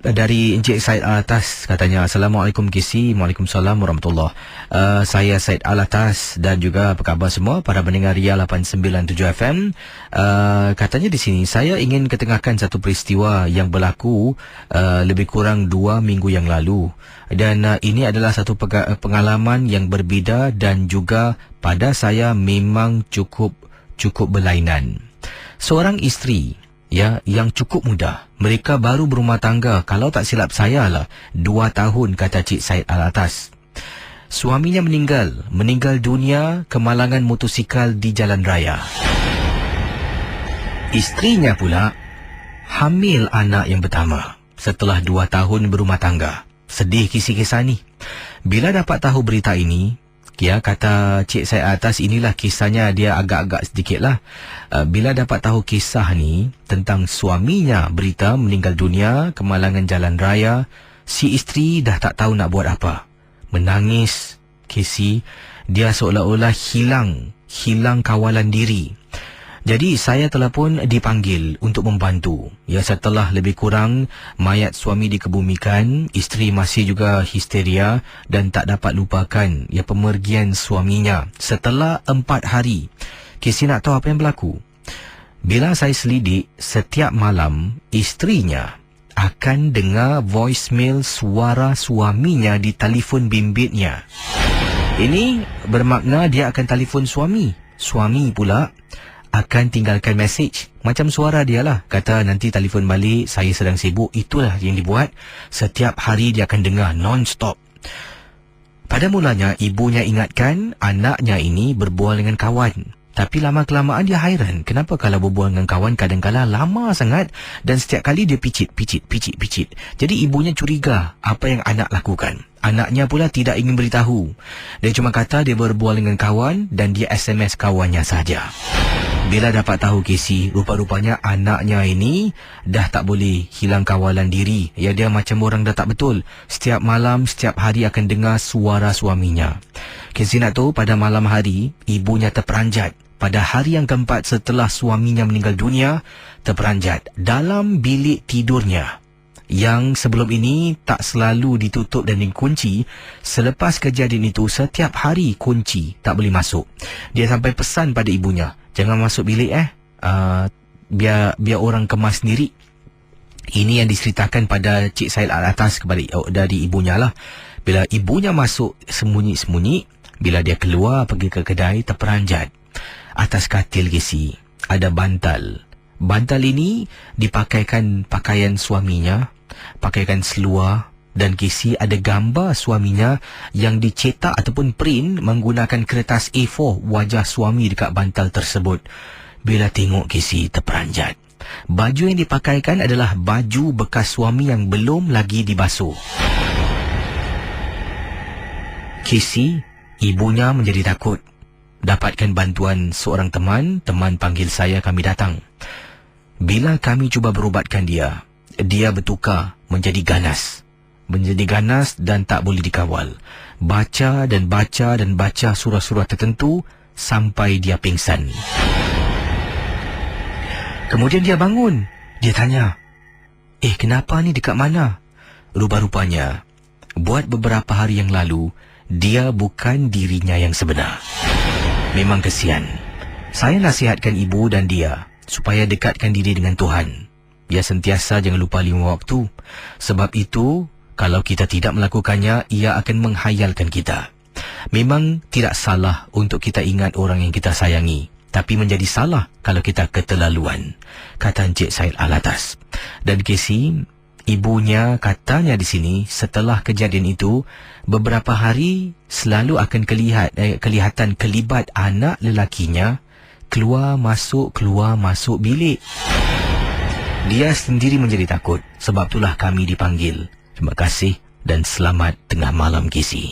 dari Encik Said Alatas katanya Assalamualaikum Kisi Waalaikumsalam warahmatullahi uh, Saya Said Alatas dan juga apa khabar semua para pendengar Ria 897 FM uh, Katanya di sini saya ingin ketengahkan satu peristiwa yang berlaku uh, lebih kurang dua minggu yang lalu. Dan uh, ini adalah satu pengalaman yang berbeza dan juga pada saya memang cukup cukup berlainan. Seorang isteri ya yang cukup muda. Mereka baru berumah tangga kalau tak silap saya lah dua tahun kata Cik Said Alatas. Suaminya meninggal, meninggal dunia kemalangan motosikal di jalan raya. Istrinya pula hamil anak yang pertama setelah dua tahun berumah tangga. Sedih kisah-kisah ni. Bila dapat tahu berita ini, Ya, kata Cik saya atas inilah kisahnya dia agak-agak sedikit lah. Uh, bila dapat tahu kisah ni tentang suaminya berita meninggal dunia kemalangan jalan raya, si isteri dah tak tahu nak buat apa. Menangis, Casey, dia seolah-olah hilang, hilang kawalan diri. Jadi saya telah pun dipanggil untuk membantu. Ya setelah lebih kurang mayat suami dikebumikan, isteri masih juga histeria dan tak dapat lupakan ya pemergian suaminya setelah empat hari. Kisi nak tahu apa yang berlaku? Bila saya selidik, setiap malam isterinya akan dengar voicemail suara suaminya di telefon bimbitnya. Ini bermakna dia akan telefon suami. Suami pula akan tinggalkan message macam suara dia lah kata nanti telefon balik saya sedang sibuk itulah yang dibuat setiap hari dia akan dengar non-stop pada mulanya ibunya ingatkan anaknya ini berbual dengan kawan tapi lama-kelamaan dia hairan kenapa kalau berbual dengan kawan kadang-kadang lama sangat dan setiap kali dia picit, picit, picit, picit. Jadi ibunya curiga apa yang anak lakukan. Anaknya pula tidak ingin beritahu. Dia cuma kata dia berbual dengan kawan dan dia SMS kawannya saja. Bila dapat tahu Casey, rupa-rupanya anaknya ini dah tak boleh hilang kawalan diri. Ya dia macam orang dah tak betul. Setiap malam, setiap hari akan dengar suara suaminya. Casey nak tahu pada malam hari, ibunya terperanjat. Pada hari yang keempat setelah suaminya meninggal dunia, terperanjat dalam bilik tidurnya. Yang sebelum ini tak selalu ditutup dan dikunci, selepas kejadian itu setiap hari kunci tak boleh masuk. Dia sampai pesan pada ibunya, jangan masuk bilik eh. Uh, biar biar orang kemas sendiri. Ini yang diceritakan pada Cik Said al atas kepada dari ibunya lah. Bila ibunya masuk sembunyi-sembunyi bila dia keluar pergi ke kedai terperanjat atas katil gisi ada bantal. Bantal ini dipakaikan pakaian suaminya pakaikan seluar dan Casey ada gambar suaminya yang dicetak ataupun print menggunakan kertas A4 wajah suami dekat bantal tersebut. Bila tengok Casey terperanjat. Baju yang dipakaikan adalah baju bekas suami yang belum lagi dibasuh. Casey, ibunya menjadi takut. Dapatkan bantuan seorang teman, teman panggil saya kami datang. Bila kami cuba berubatkan dia, dia bertukar menjadi ganas menjadi ganas dan tak boleh dikawal. Baca dan baca dan baca surah-surah tertentu sampai dia pingsan. Kemudian dia bangun. Dia tanya, Eh, kenapa ni dekat mana? Rupa-rupanya, buat beberapa hari yang lalu, dia bukan dirinya yang sebenar. Memang kesian. Saya nasihatkan ibu dan dia supaya dekatkan diri dengan Tuhan. Dia sentiasa jangan lupa lima waktu. Sebab itu, kalau kita tidak melakukannya, ia akan menghayalkan kita. Memang tidak salah untuk kita ingat orang yang kita sayangi. Tapi menjadi salah kalau kita keterlaluan. Kata Encik Said Alatas. Dan Casey, ibunya katanya di sini setelah kejadian itu, beberapa hari selalu akan kelihat, eh, kelihatan kelibat anak lelakinya keluar masuk keluar masuk bilik. Dia sendiri menjadi takut sebab itulah kami dipanggil Terima kasih dan selamat tengah malam Kisi.